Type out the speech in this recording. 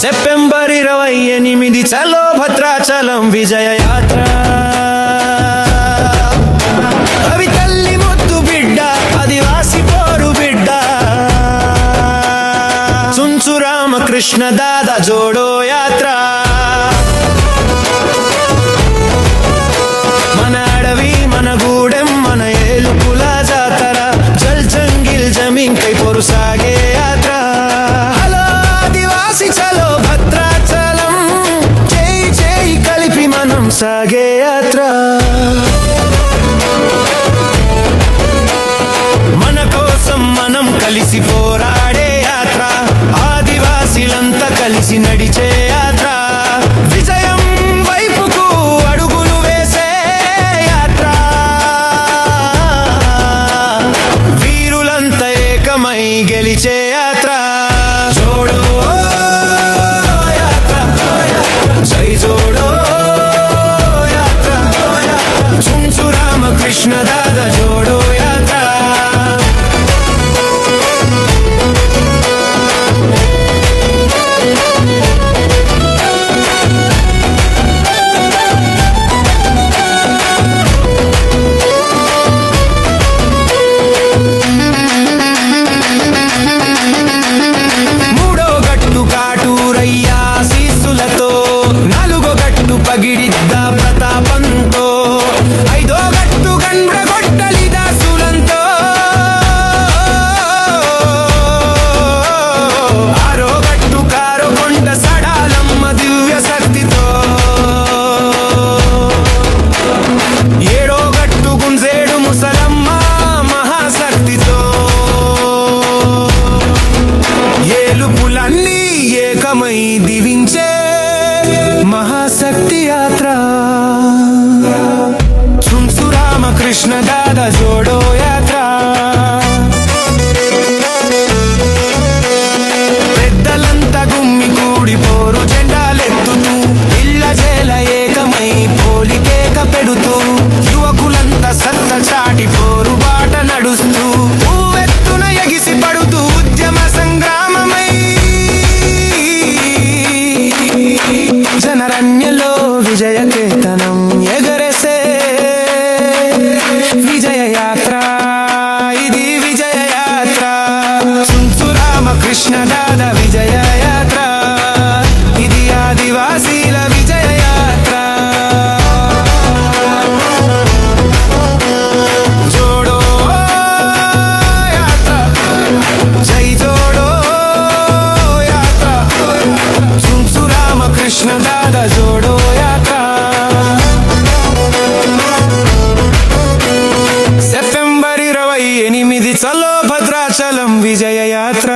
September ఇరవై ఎనిమిది చలో భద్రాచలం విజయ యాత్ర కృష్ణ దాదా జోడో యాత్రా. సాగే యాత్ర మన కోసం మనం కలిసి పోరాడే యాత్ర ఆదివాసీలంతా కలిసి నడిచే కృష్ణదాద జోడో యాత్ర. పగిడిద్దా ప్రతాపం కృష్ణ దాదా జోడో అరుణాచలం విజయ యాత్ర